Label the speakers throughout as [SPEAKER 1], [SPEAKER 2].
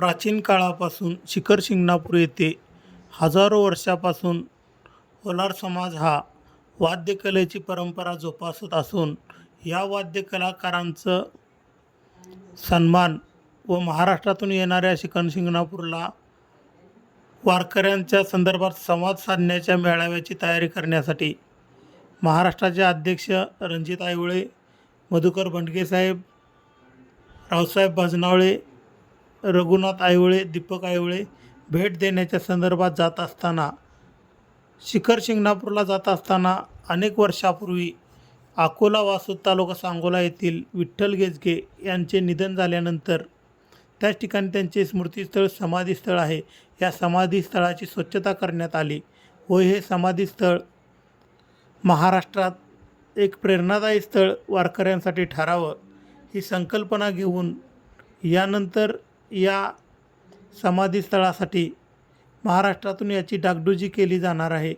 [SPEAKER 1] प्राचीन काळापासून शिखर शिंगणापूर येथे हजारो वर्षापासून होलार समाज हा वाद्यकलेची परंपरा जोपासत असून या वाद्यकलाकारांचं सन्मान व महाराष्ट्रातून येणाऱ्या शिखर शिंगणापूरला वारकऱ्यांच्या संदर्भात संवाद साधण्याच्या मेळाव्याची तयारी करण्यासाठी महाराष्ट्राचे अध्यक्ष रणजित आयवळे मधुकर बंडगेसाहेब रावसाहेब भजनावळे रघुनाथ आयवळे दीपक आयवळे भेट देण्याच्या संदर्भात जात असताना शिखर शिंगणापूरला जात असताना अनेक वर्षापूर्वी अकोला वासूद तालुका सांगोला येथील विठ्ठल गेजगे यांचे निधन झाल्यानंतर त्याच ठिकाणी त्यांचे स्मृतीस्थळ समाधीस्थळ आहे. या समाधीस्थळाची स्वच्छता करण्यात आली व हे समाधीस्थळ महाराष्ट्रात एक प्रेरणादायी स्थळ वारकऱ्यांसाठी ठरावं ही संकल्पना घेऊन यानंतर या समाधीस्थळासाठी महाराष्ट्रातून याची डागडुजी केली जाणार आहे.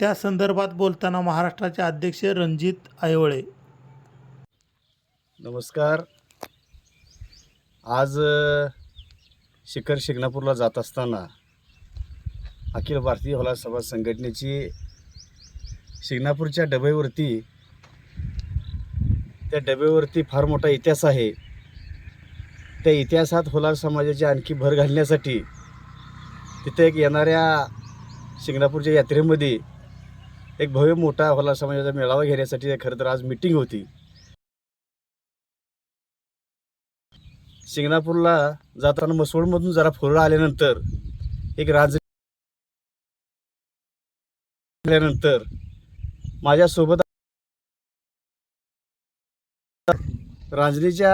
[SPEAKER 1] त्या संदर्भात बोलताना महाराष्ट्राचे अध्यक्ष रणजित आयवळे
[SPEAKER 2] नमस्कार. आज शिखर शिंगणापूरला जात असताना अखिल भारतीय होला समाज संघटनेची शिंगणापूरच्या डब्यावरती त्या डब्यावरती फार मोठा इतिहास आहे. त्या इतिहासात होलार समाजाची आणखी भर घालण्यासाठी तिथे एक येणाऱ्या शिंगणापूरच्या यात्रेमध्ये एक भव्य मोठा होलार समाजाचा मेळावा घेण्यासाठी खरं तर आज मिटिंग होती. शिंगणापूरला जाताना मसवडमधून जरा फुरळा आल्यानंतर एक राज आल्यानंतर माझ्यासोबत रांजणीच्या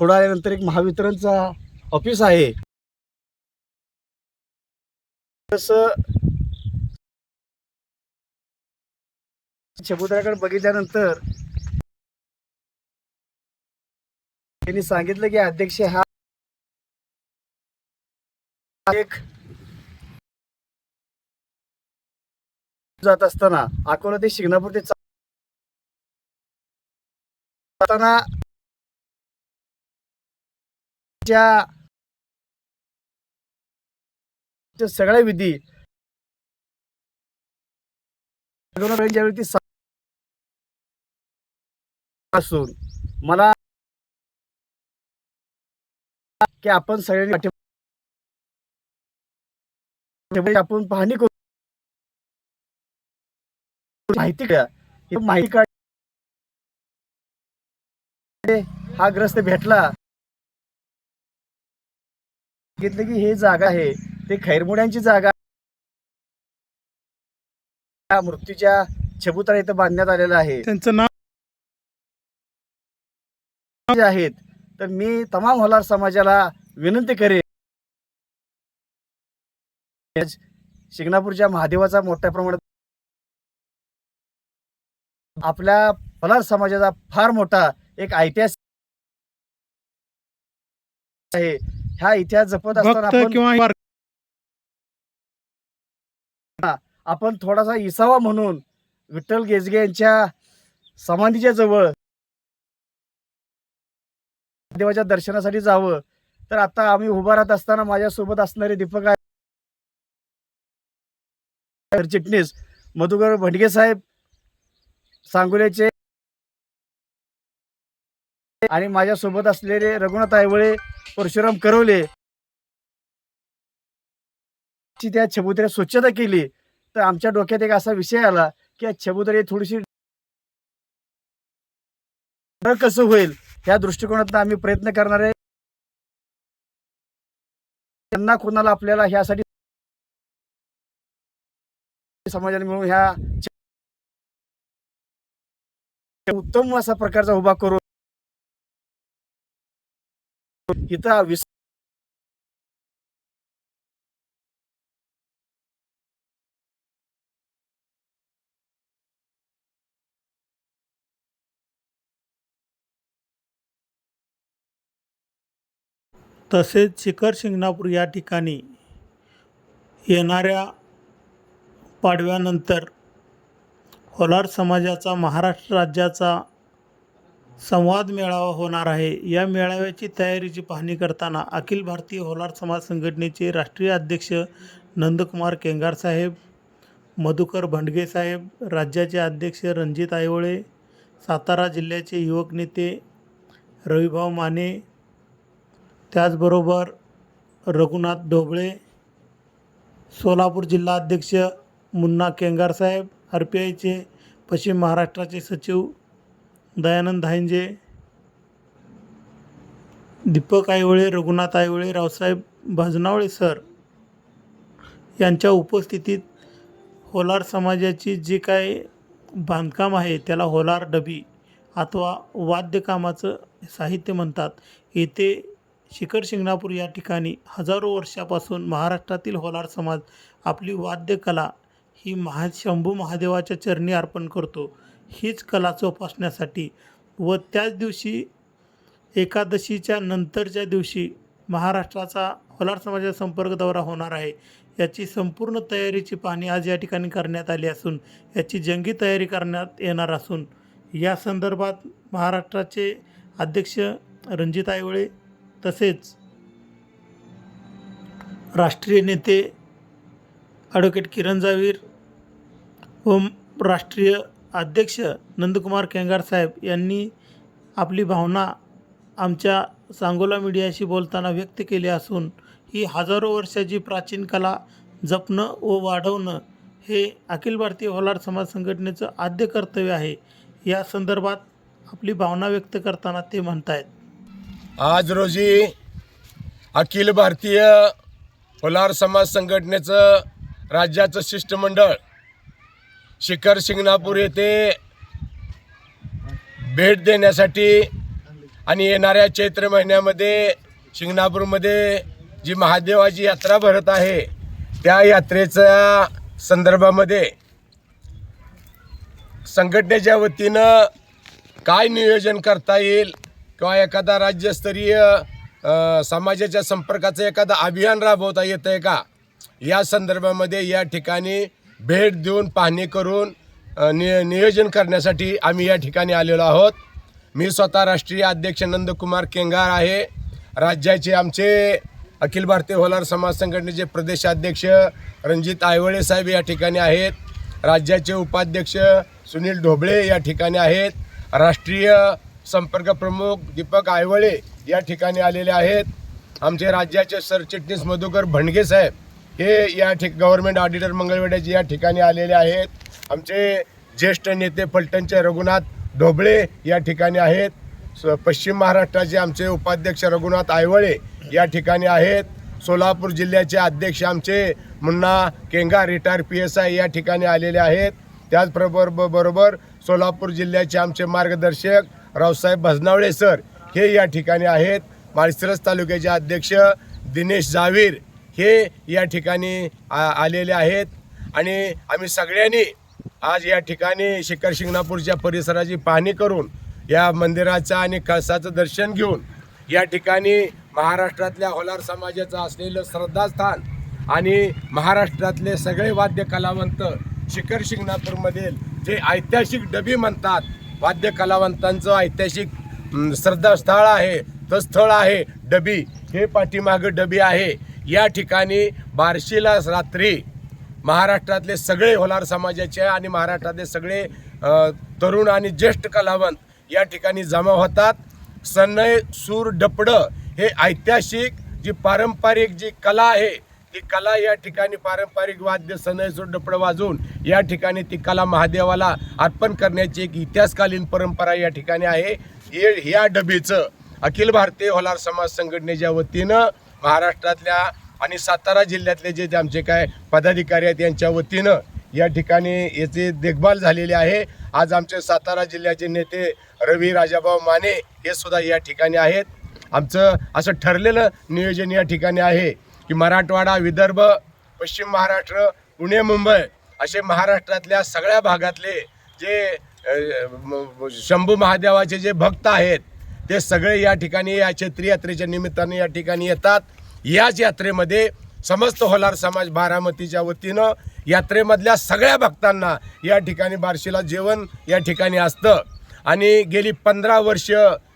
[SPEAKER 2] पुढं आल्यानंतर एक महावितरणचा ऑफिस आहे. तसं चबुद्राकडे बघितल्यानंतर त्यांनी सांगितलं की अध्यक्ष हा एक जात असताना अकोला ते शिंगणापूर ते जाताना ज्या सगळ्या विधी ज्यावेळी असून मला की आपण सगळ्यांनी आपण पाहणी करू. माहिती का माहिती काढ हा ग्रस्त भेटला. सांगितलं की हे जागा आहे ते खैरमुड्यांची जागा त्या मृत्यूच्या चबुतरा इथं बांधण्यात आलेला आहे.
[SPEAKER 1] त्यांचं नाव
[SPEAKER 2] जे आहेत तर मी तमाम होलार समाजाला विनंती करेन. शिंगणापूरच्या महादेवाचा मोठ्या प्रमाणात आपल्या होलार समाजाचा फार मोठा एक ऐतिहासिक आहे. ह्या इतिहास जपत असताना
[SPEAKER 1] भक्त
[SPEAKER 2] आपण
[SPEAKER 1] किंवा वार-
[SPEAKER 2] आपण थोडासा इसावा म्हणून विठ्ठल गेजगे यांच्या समाधीच्या जवळ देवाच्या दर्शनासाठी जावं. तर आता आम्ही उभा राहत असताना माझ्यासोबत असणारे दीपक आहे चिटणीस मधुकर भंडगे साहेब सांगोल्याचे आणि माझ्यासोबत असलेले रघुनाथ आयवळे परशुराम करवले ची त्या चबुतऱ्या स्वच्छता केली तर आमच्या डोक्यात एक असा विषय आला की या चबुतरी थोडीशी कसं होईल या दृष्टिकोनातून आम्ही प्रयत्न करणार आहे. त्यांना कोणाला आपल्याला ह्यासाठी समाजाने मिळून ह्या उत्तम असा प्रकारचा उभा करून इथं विस
[SPEAKER 1] तसेच शिखर शिंगणापूर या ठिकाणी येणाऱ्या पाडव्यानंतर होलार समाजाचा महाराष्ट्र राज्याचा संवाद मेळावा होणार आहे. या मेळाव्याची तयारीची पाहणी करताना अखिल भारतीय होलार समाज संघटनेचे राष्ट्रीय अध्यक्ष नंदकुमार केंगारसाहेब मधुकर भंडगेसाहेब राज्याचे अध्यक्ष रणजित आयवळे सातारा जिल्ह्याचे युवक नेते रविभाऊ माने त्याचबरोबर रघुनाथ ढोबळे सोलापूर जिल्हा अध्यक्ष मुन्ना केंगार साहेब आर पी आयचे पश्चिम महाराष्ट्राचे सचिव दयानंद धांजे दीपक आयवळे रघुनाथ आयवळे रावसाहेब भजनावळे सर यांच्या उपस्थितीत होलार समाजाची जी काय बांधकाम आहे त्याला होलार डबी अथवा वाद्यकामाचं साहित्य म्हणतात. येथे शिखर शिंगणापूर या ठिकाणी हजारो वर्षापासून महाराष्ट्रातील होलार समाज आपली वाद्यकला ही महा शंभू महादेवाच्या चरणी अर्पण करतो. हीच कला जोपासण्यासाठी व त्याच दिवशी एकादशीच्या नंतरच्या दिवशी महाराष्ट्राचा होलार समाजाचा संपर्क दौरा होणार आहे. याची संपूर्ण तयारीची पाहणी आज या ठिकाणी करण्यात आली असून याची जंगी तयारी करण्यात येणार असून या संदर्भात महाराष्ट्राचे अध्यक्ष रणजित आयवळे तसेच राष्ट्रीय नेते ॲडव्होकेट किरण जावीर व राष्ट्रीय अध्यक्ष नंदकुमार केंगार साहेब यांनी आपली भावना आमच्या सांगोला मीडियाशी बोलताना व्यक्त केली असून ही हजारो वर्षाची प्राचीन कला जपणं व वाढवणं हे अखिल भारतीय होलार समाज संघटनेचं आद्य कर्तव्य आहे. या संदर्भात आपली भावना व्यक्त करताना ते म्हणत आहेत
[SPEAKER 3] आज रोजी अखिल भारतीय होलार समाज संघटनेचं राज्याचं शिष्टमंडळ शिखर शिंगणापूर येथे भेट देण्यासाठी आणि येणाऱ्या चैत्र महिन्यामध्ये शिंगणापूरमध्ये जी महादेवाची यात्रा भरत आहे त्या यात्रेच्या संदर्भामध्ये संघटनेच्या वतीनं काय नियोजन करता येईल किंवा एखादा राज्यस्तरीय समाजाच्या संपर्काचं एखादं अभियान राबवता येतं आहे का? या संदर्भामध्ये या ठिकाणी भेट देऊन पाहणी करून नि नियोजन करण्यासाठी आम्ही या ठिकाणी आलेलो आहोत. मी स्वतः राष्ट्रीय अध्यक्ष नंदकुमार केंगार आहे. राज्याचे आमचे अखिल भारतीय होलार समाज संघटनेचे प्रदेशाध्यक्ष रणजित आयवळे साहेब या ठिकाणी आहेत. राज्याचे उपाध्यक्ष सुनील ढोबळे या ठिकाणी आहेत. राष्ट्रीय संपर्क प्रमुख दीपक आयवळे या ठिकाणी आलेले आहेत. आमचे राज्याचे सरचिटणीस मधुकर भंडगे साहेब हे या ठिक गव्हर्नमेंट ऑडिटर मंगळवेड्याचे या ठिकाणी आलेले आहेत. आमचे ज्येष्ठ नेते फलटणचे रघुनाथ ढोबळे या ठिकाणी आहेत. स- पश्चिम महाराष्ट्राचे आमचे उपाध्यक्ष रघुनाथ आयवळे या ठिकाणी आहेत. सोलापूर जिल्ह्याचे अध्यक्ष आमचे Munna Kenga retire P S I या ठिकाणी आलेले आहेत. त्याचबरोबर बरोबर सोलापूर जिल्ह्याचे आमचे मार्गदर्शक रावसाहेब भजनावळे सर हे या ठिकाणी आहेत. माळशिरस तालुक्याचे अध्यक्ष दिनेश जावीर हे या ठिकाणी आ- आलेले आहेत. आणि आम्ही सगळ्यांनी आज या ठिकाणी शिखर शिंगणापूरच्या परिसराची पाहणी करून या मंदिराचं आणि कळसाचं दर्शन घेऊन या ठिकाणी महाराष्ट्रातल्या होलार समाजाचं असलेलं श्रद्धास्थान आणि महाराष्ट्रातले सगळे वाद्य कलावंत शिखर शिंगणापूरमधील जे ऐतिहासिक डबी म्हणतात वाद्य कलावंतांचं ऐतिहासिक श्रद्धास्थळ आहे तर स्थळ आहे डबी. हे पाठीमागं डबी आहे. या ठिकाणी बार्शीला रात्री महाराष्ट्रातले सगळे होलार समाजाचे आणि महाराष्ट्रातले सगळे तरुण आणि ज्येष्ठ कलावंत या ठिकाणी जमा होतात. सनय सूर डपडं हे ऐतिहासिक जी पारंपरिक जी कला आहे ती कला या ठिकाणी पारंपरिक वाद्य सनय सूर डपडं वाजवून या ठिकाणी ती कला महादेवाला अर्पण करण्याची एक इतिहासकालीन परंपरा या ठिकाणी आहे. हे ह्या डबीचं अखिल भारतीय होलार समाज संघटनेच्या वतीनं महाराष्ट्रातल्या आणि सातारा जिल्ह्यातले जे जे आमचे काय पदाधिकारी आहेत यांच्या वतीनं या ठिकाणी याची देखभाल झालेली आहे. आज आमचे सातारा जिल्ह्याचे नेते रवी राजाभाऊ माने हे सुद्धा या ठिकाणी आहेत. आमचं असं ठरलेलं नियोजन या ठिकाणी आहे की मराठवाडा विदर्भ पश्चिम महाराष्ट्र पुणे मुंबई असे महाराष्ट्रातल्या सगळ्या भागातले जे शंभू महादेवाचे जे भक्त आहेत ते सगळे या ठिकाणी या चैत्री यात्रेच्या निमित्ताने या ठिकाणी येतात. याच यात्रेमध्ये समस्त होलार समाज बारामतीच्या वतीनं यात्रेमधल्या सगळ्या भक्तांना या ठिकाणी बार्शीला जेवण या ठिकाणी असतं. आणि गेली पंधरा वर्ष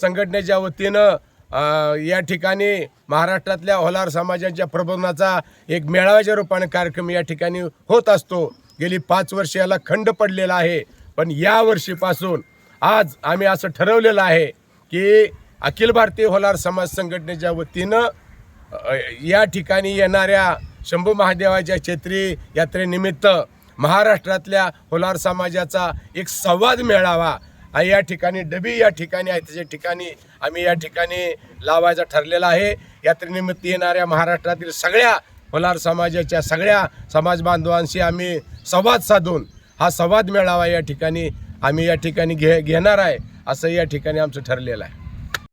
[SPEAKER 3] संघटनेच्या वतीनं या ठिकाणी महाराष्ट्रातल्या होलार समाजाच्या प्रबोधनाचा एक मेळाव्याच्या रूपाने कार्यक्रम या ठिकाणी होत असतो. गेली पाच वर्ष याला खंड पडलेला आहे. पण या वर्षीपासून आज आम्ही असं ठरवलेलं आहे की अखिल भारतीय होलार समाज संघटनेच्या वतीनं या ठिकाणी येणाऱ्या शंभू महादेवाच्या चैत्री यात्रेनिमित्त महाराष्ट्रातल्या होलार समाजाचा एक संवाद मिळावा हा या ठिकाणी डबी या ठिकाणी आहे त्याच्या ठिकाणी आम्ही या ठिकाणी लावायचा ठरलेला आहे. यात्रेनिमित्त येणाऱ्या महाराष्ट्रातील सगळ्या होलार समाजाच्या सगळ्या समाज बांधवांशी आम्ही संवाद साधून हा संवाद मिळावा या ठिकाणी आम्ही या ठिकाणी घे घेणार आहे असं या ठिकाणी आमचं ठरलेलं आहे.